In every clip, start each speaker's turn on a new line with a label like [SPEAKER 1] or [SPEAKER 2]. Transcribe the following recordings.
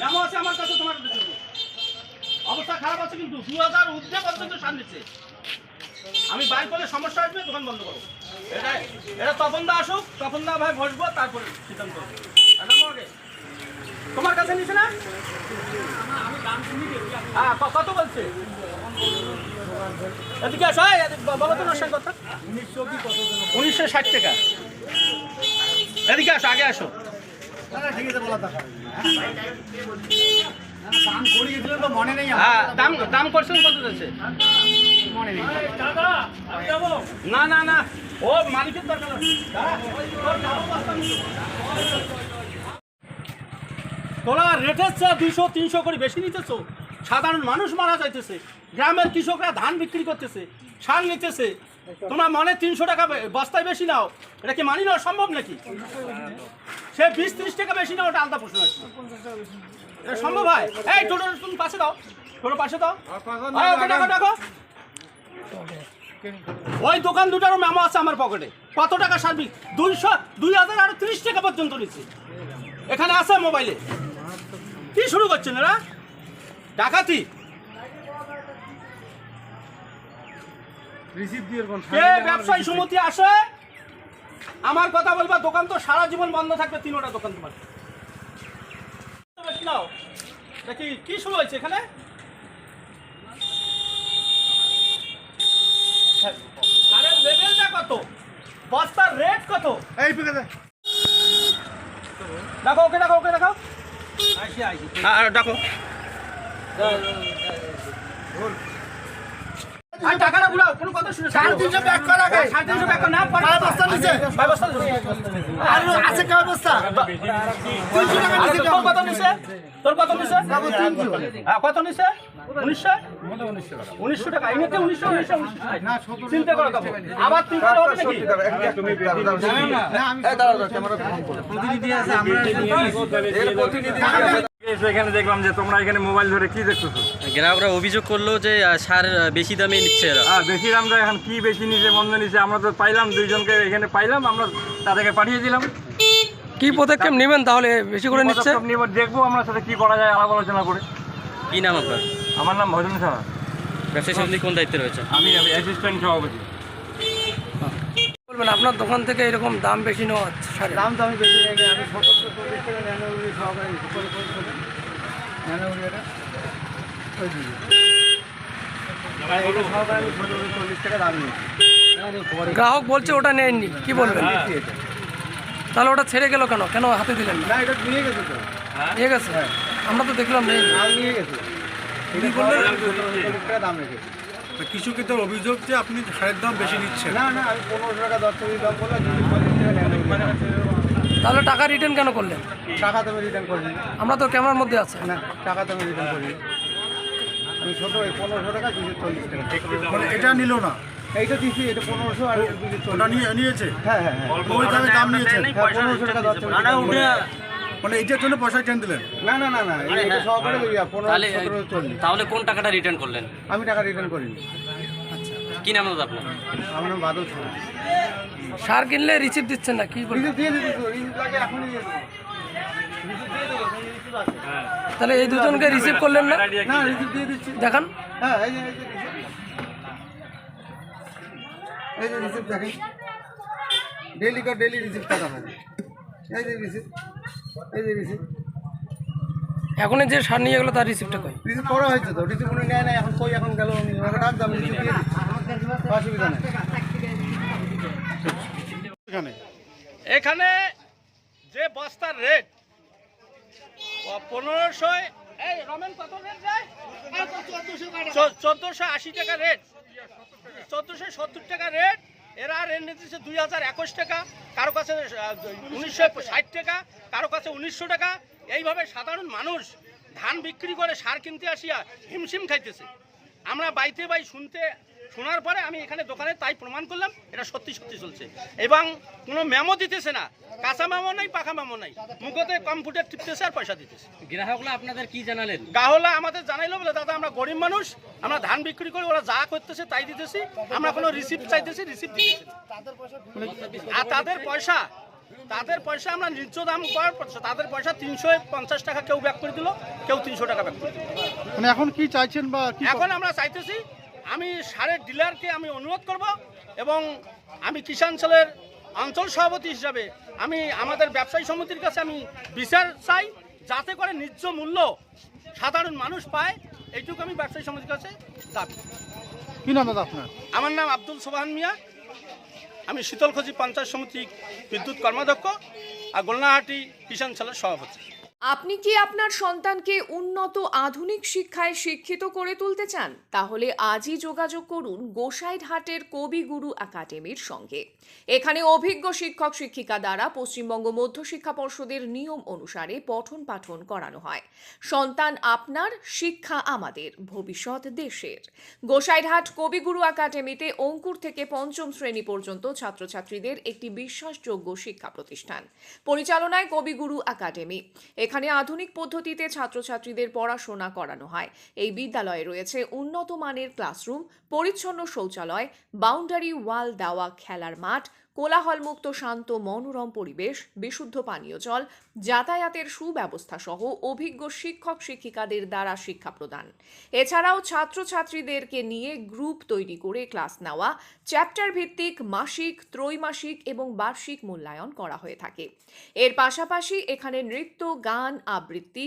[SPEAKER 1] Memo আছে আমার কাছে, তোমার অবস্থা খারাপ আছে কিন্তু দু হাজার উর্ধে পর্যন্ত সার নিচ্ছে আমি বাইর করলে সমস্যা আসবে, দোকান বন্ধ করো এটা এটা তপন দা আসুক তপন দা ভাই বসবো, তারপরে সিদ্ধান্ত। আর তোমার কাছে নিছে না? হ্যাঁ কত বলছে? এদিকে আসো বলো তো নষ্ট কথা। উনিশশো ষাট টাকা। এদিকে আসো, আগে আসো। দাম দাম। তোরা রেটের দুইশো, তিনশো করে বেশি নিতেছো। সাধারণ মানুষ মারা যাইতেছে। গ্রামের কৃষকরা ধান বিক্রি করতেছে সার নিতেছে। তোমরা মনে তিনশো টাকা বস্তায় বেশি নাও? এটা কি মানি নেওয়া সম্ভব নাকি? সে বিশ ত্রিশ টাকা বেশি নাও ওটা আলাদা প্রশ্ন আছে। এটা সম্ভব হয়? এই, টোটো, তুমি পাশে দাও। টোটো পাশে দাও। ডাকো ডাকো ওই দোকান দুটারও মেমো আছে আমার পকেটে কত টাকা সার্ভিস? দুইশো, দুই হাজার আর ত্রিশ টাকা পর্যন্ত নিচ্ছি। এখানে আছে মোবাইলে কি শুরু করছেন এরা? ডাকাতি
[SPEAKER 2] রিসিভ দিয়ে কোন
[SPEAKER 1] কে ব্যবসায়ী সমিতি আসে? আমার কথা বলবা দোকান তো সারা জীবন বন্ধ থাকবে তিনোটা দোকান তোমার। নাও। এটা কি শুরু হয়েছে এখানে? সারের লেভেলটা কত? বস্তার রেট কত?
[SPEAKER 2] এই পিকে
[SPEAKER 1] দেখো ওকে দেখো ওকে দেখো। হ্যাঁ দেখো। আর টাকাটা বুড়াও কোনো কথা শুনে
[SPEAKER 2] সাড়ে তিনশো ব্যাক করা আগে।
[SPEAKER 1] সাড়ে তিনশো টাকা না পরে
[SPEAKER 2] বস্তা নিছে?
[SPEAKER 1] কয় বস্তা
[SPEAKER 2] আর আছে কয় বস্তা তিনশো টাকা
[SPEAKER 1] আরে তোর কত নিছে তোর কত নিছে হ্যাঁ, কত নিছে উনিশশো? উনিশশো টাকা। এমনিতে উনিশশো উনিশশো চিন্তা করো আবার তিন টাকা হবে নাকি?
[SPEAKER 3] এখানে দেখলাম যে তোমরা এখানে মোবাইল ধরে কি দেখতেছো?
[SPEAKER 4] গ্রাহকরা অভিযোগ করল যে সার বেশি দামে নিচ্ছে এরা।
[SPEAKER 3] হ্যাঁ বেশি দামটা এখন কি বেশি নিচে বন্ধ নিচে আমরা তো পাইলাম দুইজনকে এখানে পাইলাম আমরা তাদেরকে পাঠিয়ে দিলাম।
[SPEAKER 5] কি পদক্ষেপ নেবেন তাহলে? বেশি করে নিচ্ছে?
[SPEAKER 3] এবার দেখব আমরা সাথে কি করা যায় আলাপ আলোচনা করে।
[SPEAKER 4] কি নাম আপনার?
[SPEAKER 3] আমার নাম ভজন সাহা।
[SPEAKER 4] ব্যবসায়ী সমিতি কোন দায়িত্বে রয়েছে?
[SPEAKER 3] আমি অ্যাসিস্ট্যান্ট সভাপতি।
[SPEAKER 5] বলবেন আপনার দোকান থেকে এরকম দাম বেশি নেওয়া সারের।
[SPEAKER 2] দাম তো আমি বেশি রেখে আমি সতর্ক চল্লিশ টাকা ন্যানোগুলি সহকারে করে করে ন্যানোগুলি এটা ওই দিদি আর এটা সহকারে আমি সতেরো চল্লিশ টাকা দাম নিয়েছি।
[SPEAKER 5] গ্রাহক বলছে ওটা নেননি কি বলবেন?
[SPEAKER 2] এটা।
[SPEAKER 5] তাহলে ওটা ছেড়ে গেল কেন? কেন হাতে দিলেন না?
[SPEAKER 2] না এটা নিয়ে গেছে তো।
[SPEAKER 5] নিয়ে গেছে? আমরা তো দেখলাম নেই।
[SPEAKER 2] নিয়ে গেছে। দাম রেখেছি।
[SPEAKER 6] কৃষকের অভিযোগ যে আপনি সারের দাম বেশি নিচ্ছেন।
[SPEAKER 2] না না আমি পনেরোশো টাকা দশ কেজি দাম বললাম
[SPEAKER 5] তাহলে টাকা রিটার্ন কেন করলেন?
[SPEAKER 2] টাকা তো আমি রিটার্ন করিনি।
[SPEAKER 5] আমরা তো ক্যামেরার মধ্যে আছে।
[SPEAKER 2] না টাকা তো আমি রিটার্ন করিনি। আমি ছোটো ওই পনেরোশো টাকা দুশো চল্লিশ টাকা।
[SPEAKER 6] মানে এটা নিল না?
[SPEAKER 2] এইটা দিচ্ছি এটা পনেরোশো আর দুশো চল্লিশ।
[SPEAKER 6] নিয়েছে?
[SPEAKER 2] হ্যাঁ হ্যাঁ হ্যাঁ।
[SPEAKER 6] দাম নিয়েছেন
[SPEAKER 2] হ্যাঁ পনেরোশো টাকা দশ টাকা।
[SPEAKER 6] মানে এইটার জন্য পয়সা কেন দিলেন?
[SPEAKER 2] না না না না এটা সহকারে ওই পনেরো
[SPEAKER 4] তাহলে
[SPEAKER 2] সতেরো চল্লিশ
[SPEAKER 4] তাহলে কোন টাকাটা রিটার্ন করলেন?
[SPEAKER 2] আমি টাকা রিটার্ন করিনি।
[SPEAKER 4] কি নাম দাদা আপনার?
[SPEAKER 2] আমার নাম বাদল
[SPEAKER 5] সার কিনলে রিসিভ দিচ্ছেন না কি
[SPEAKER 2] রিসিপ্ট দিয়ে দিতে রিসিপ্ট লাগে এখনই দিয়ে রিসিপ্ট আছে?
[SPEAKER 5] তাহলে এই দুজনকে রিসিভ করলেন না?
[SPEAKER 2] না রিসিপ্ট দিয়ে দিচ্ছি।
[SPEAKER 5] দেখান।
[SPEAKER 2] হ্যাঁ এই যে এই যে রিসিপ্ট এই যে রিসিপ্ট দেখেন। ডেলি কার ডেলি রিসিপ্ট টাকা থাকে এই যে রিসিপ্ট এই যে রিসিপ্ট
[SPEAKER 5] এখন যে সার নিয়ে গেলো তার রিসিপ্টটা কই?
[SPEAKER 2] রিসিপ্ট করা হয়েছে তো রিসিপ্ট উনি নেয় না এখন কই এখন গেল উনি? ওনাকে দিয়ে দিচ্ছি। অসুবিধা নেই।
[SPEAKER 6] এখানে।
[SPEAKER 1] এখানে যে বস্তার রেট পনেরোশো এই রমেন কত রেট যায় চোদ্দোশো আশি টাকা। রেট চোদ্দোশো সত্তর টাকা রেট এরা রেট নিতেছে দুই হাজার একুশ টাকা, কারও কাছে উনিশশো ষাট টাকা, কারও কাছে উনিশশো টাকা। এইভাবে সাধারণ মানুষ ধান বিক্রি করে, সার কিনতে আসিয়া হিমশিম খাইতেছে। আমরা বাইতে বাই শুনতে শোনার পরে আমি এখানে দোকানে তাই প্রমাণ করলাম এটা সত্যি সত্যি চলছে। এবং কোনো মেমো দিতেছে না। কাঁচা মেমো নাই পাখা মেমো নাই। মুখতে কম্পিউটার টিপতেছে আর পয়সা দিতেছে।
[SPEAKER 4] গ্রাহকরা আপনাদের কি জানালেন?
[SPEAKER 1] গাহলা আমাদের জানাইলো বলে দাদা আমরা গরিব মানুষ আমরা ধান বিক্রি করি ওরা যা করতেছে তাই দিতেছি। আমরা কোনো রিসিপ্ট চাইতেছি রিসিপ্ট দিতেছি আর তাদের পয়সা তাদের পয়সা আমরা ন্যায্য দাম করার পর তাদের পয়সা তিনশো পঞ্চাশ টাকা কেউ ব্যাক করে দিল কেউ তিনশো টাকা ব্যাক করে দিল।
[SPEAKER 6] মানে এখন কি চাইছেন বা
[SPEAKER 1] এখন আমরা চাইতেছি আমি সারের ডিলারকে আমি অনুরোধ করব এবং আমি কিষাণ সেলের অঞ্চল সভাপতি হিসাবে আমি আমাদের ব্যবসায়ী সমিতির কাছে আমি বিচার চাই যাতে করে ন্যায্য মূল্য সাধারণ মানুষ পায়। এইটুকু আমি ব্যবসায়ী সমিতির কাছে দাবি।
[SPEAKER 6] কি নাম দাদা আপনার?
[SPEAKER 1] আমার নাম আব্দুল সোবাহান মিয়া। আমি শীতলখোজি পঞ্চায়েত সমিতি বিদ্যুৎ কর্মাধ্যক্ষ আর গোলনাহাটি কিষাণ সেলের সভাপতি।
[SPEAKER 7] আপনি কি আপনার সন্তানকে উন্নত আধুনিক শিক্ষায় শিক্ষিত করে তুলতে চান? তাহলে আজই যোগাযোগ করুন গোসাইরহাটের কবিগুরু একাডেমির সঙ্গে। এখানে অভিজ্ঞ শিক্ষক শিক্ষিকা দ্বারা পশ্চিমবঙ্গ মধ্যশিক্ষা পর্ষদের নিয়ম অনুসারে পঠন পাঠন করানো হয়। সন্তান আপনার, শিক্ষা আমাদের, ভবিষ্যৎ দেশের। গোসাইরহাট কবিগুরু একাডেমিতে অঙ্কুর থেকে পঞ্চম শ্রেণি পর্যন্ত ছাত্রছাত্রীদের একটি বিশ্বাসযোগ্য শিক্ষা প্রতিষ্ঠান। পরিচালনায় কবিগুরু একাডেমি। এখানে আধুনিক পদ্ধতিতে ছাত্রছাত্রীদের পড়াশোনা করানো হয়। এই বিদ্যালয়ে রয়েছে উন্নত মানের ক্লাসরুম, পরিচ্ছন্ন শৌচালয় বাউন্ডারি ওয়াল দেওয়া খেলার মাঠ কোলাহলমুক্ত, শান্ত, মনোরম পরিবেশ, বিশুদ্ধ পানীয় জল, যাতায়াতের সুব্যবস্থা সহ অভিজ্ঞ শিক্ষক শিক্ষিকাদের দ্বারা শিক্ষা প্রদান। এছাড়াও ছাত্রছাত্রীদেরকে নিয়ে গ্রুপ তৈরি করে ক্লাস নেওয়া চ্যাপ্টার ভিত্তিক মাসিক, ত্রৈমাসিক এবং বার্ষিক মূল্যায়ন করা হয়ে থাকে। এর পাশাপাশি এখানে নৃত্য, গান, আবৃত্তি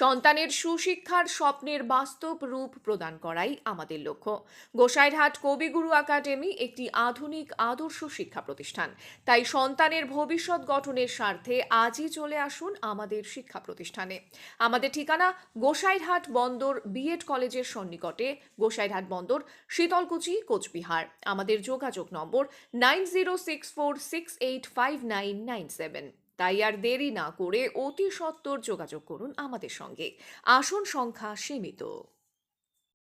[SPEAKER 7] সন্তানের সুশিক্ষার স্বপ্নের বাস্তব রূপ প্রদান করাই আমাদের লক্ষ্য। গোসাইরহাট কবিগুরু একাডেমি একটি আধুনিক আদর্শ শিক্ষা প্রতিষ্ঠান। তাই সন্তানের ভবিষ্যৎ গঠনের স্বার্থে আজই চলে আসুন আমাদের শিক্ষা প্রতিষ্ঠানে। আমাদের ঠিকানা গোসাইরহাট বন্দর বিএড কলেজের সন্নিকটে, গোসাইরহাট বন্দর, শীতলকুচি, কোচবিহার। আমাদের যোগাযোগ number nine zero six four six eight five nine nine seven. তাই আর দেরি না করে অতি সত্বর যোগাযোগ করুন আমাদের সঙ্গে। আসন সংখ্যা সীমিত।